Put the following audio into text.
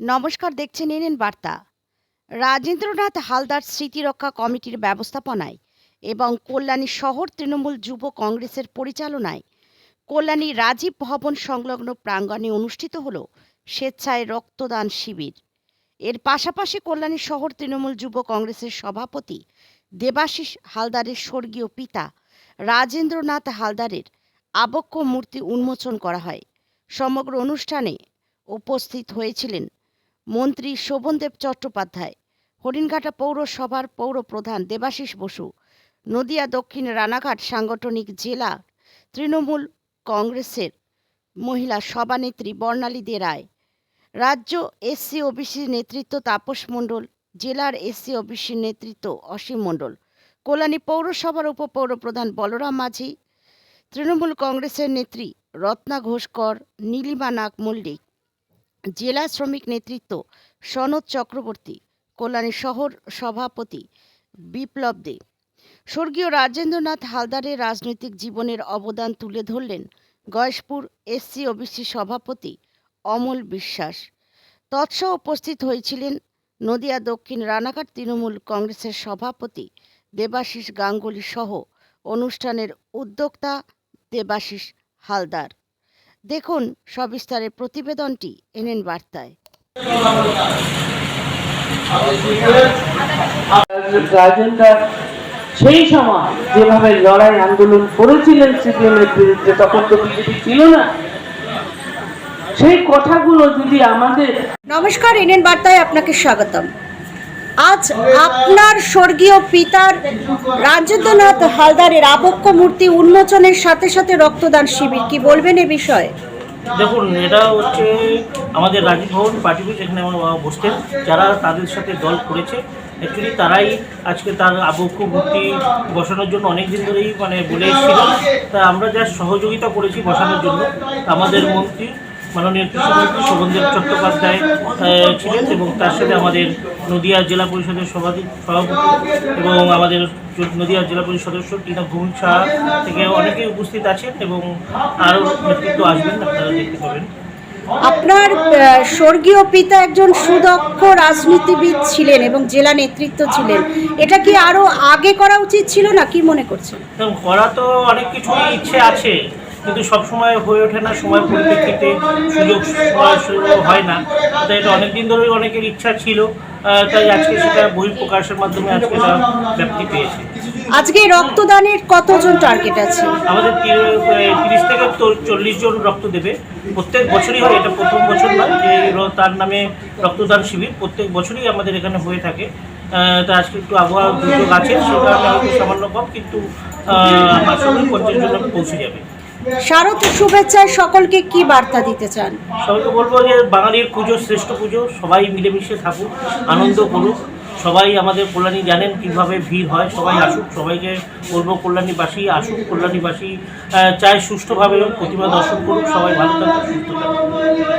নমস্কার, দেখছেন এনএন বার্তা। রাজেন্দ্রনাথ হালদার স্মৃতিরক্ষা কমিটির ব্যবস্থাপনায় এবং কল্যাণী শহর তৃণমূল যুব কংগ্রেসের পরিচালনায় কল্যাণী রাজীব ভবন সংলগ্ন প্রাঙ্গণে অনুষ্ঠিত হল স্বেচ্ছায় রক্তদান শিবির। এর পাশাপাশি কল্যাণী শহর তৃণমূল যুব কংগ্রেসের সভাপতি দেবাশিস হালদারের স্বর্গীয় পিতা রাজেন্দ্রনাথ হালদারের আবক্ষ মূর্তি উন্মোচন করা হয়। সমগ্র অনুষ্ঠানে উপস্থিত হয়েছিলেন মন্ত্রী শোভনদেব চট্টোপাধ্যায়, হরিণঘাটা পৌরসভার পৌর প্রধান দেবাশিস বসু, নদিয়া দক্ষিণ রানাঘাট সাংগঠনিক জেলা তৃণমূল কংগ্রেসের মহিলা সভানেত্রী বর্ণালী দে রায়, রাজ্য এসসি ওবিসি নেতৃত্ব তাপস মণ্ডল, জেলার এসসি ওবিসির নেতৃত্ব অসীম মণ্ডল, কল্যাণী পৌরসভার উপপৌর প্রধান বলরাম মাঝি, তৃণমূল কংগ্রেসের নেত্রী রত্না ঘোষকর নীলিমা নাগ মল্লিক জেলা শ্রমিক নেতৃত্ব সনদ চক্রবর্তী, কল্যাণী শহর সভাপতি বিপ্লব দে। স্বর্গীয় রাজেন্দ্রনাথ হালদারের রাজনৈতিক জীবনের অবদান তুলে ধরলেন গয়েশপুর এসসি ওবিসি সভাপতি অমল বিশ্বাস। তৎসহ উপস্থিত হয়েছিলেন নদিয়া দক্ষিণ রানাঘাট তৃণমূল কংগ্রেসের সভাপতি দেবাশিস গাঙ্গুলি সহ অনুষ্ঠানের উদ্যোক্তা দেবাশিস হালদার। দেখুন সবিস্তারে প্রতিবেদনটি এনএন বার্তায়। সেই সময় যেভাবে লড়াই আন্দোলন করেছিলেন সিপিএম এর বিরুদ্ধে তখন তো বিজেপি ছিল না। সেই কথাগুলো যদি আমাদের নমস্কার এনএন বার্তায় আপনাকে স্বাগতম। আজ আপনার স্বর্গীয় পিতার রাজেন্দ্রনাথ হালদারের আবক্ষ মূর্তি উন্মোচনের সাথে সাথে রক্তদান শিবির, কি বলবেন এ বিষয়ে? দেখুন, এটা হচ্ছে আমাদের রাজীব ভবন পার্টি এখানে আমার বাবা বসতেন, যারা তাদের সাথে দল করেছে। অ্যাকচুয়ালি তারাই আজকে তার আবক্ষ মূর্তি বসানোর জন্য অনেক দিন ধরেই মানে বলে এসেছিল। তা আমরা যা সহযোগিতা করেছি বসানোর জন্য, আমাদের মন্ত্রী মাননীয় কৃষিমন্ত্রী শোভনদেব চট্টোপাধ্যায় ছিলেন এবং তার সাথে আমাদের নদিয়া জেলা পরিষদের সভাপতি সভাপতি এবং আমাদের নদিয়া জেলা পরিষদ সদস্য টিনা ভৌমিক সাহা থেকে অনেকেই উপস্থিত আছেন এবং আরও নেতৃত্ব আসবেন আপনারা দেখতে পাবেন। আপনার স্বর্গীয় পিতা একজন সুদক্ষ রাজনীতিবিদ ছিলেন এবং জেলা নেতৃত্ব ছিলেন। এটা কি আরও আগে করা উচিত ছিল না কি মনে করছেন? করা তো অনেক কিছু ইচ্ছে আছে। কিন্তু সব সময় হয়ে ওঠে না সময় পরিপ্রেক্ষিতে সুযোগ সুযোগ হয় না। তাই এটা অনেক দিন ধরেই অনেকের ইচ্ছা ছিল তাই আজকে সেটা বহিঃপ্রকাশের মাধ্যমে আজকে এটা ব্যাপ্তি পেয়েছে। আজকে রক্তদানের কতজন টার্গেট আছে? আমাদের তিরিশ থেকে চল্লিশ জন রক্ত দেবে। প্রত্যেক বছরই হয় এটা প্রথম বছর নয় যে তার নামে রক্তদান শিবির প্রত্যেক বছরই আমাদের এখানে হয়ে থাকে। তা আজকে একটু আবহাওয়া দুর্যোগ আছে সে কারণে হয়তো সামান্য কম কিন্তু আহ, আশা করি পঞ্চাশ জন পৌঁছে যাবে। শারদ শুভেচ্ছায় সকলকে কি বার্তা দিতে চান? সবাইকে বলব যে বাঙালির পুজো, শ্রেষ্ঠ পুজো, সবাই মিলেমিশে থাকুক, আনন্দ করুক। সবাই আমাদের কল্যাণী জানেন কীভাবে ভিড় হয়, সবাই আসুক, সবাইকে বলব কল্যাণীবাসী আসুক, কল্যাণীবাসী চায় সুষ্ঠুভাবে প্রতিমা দর্শন করুক, সবাই ভালো থাকুক, সুস্থ থাকুক।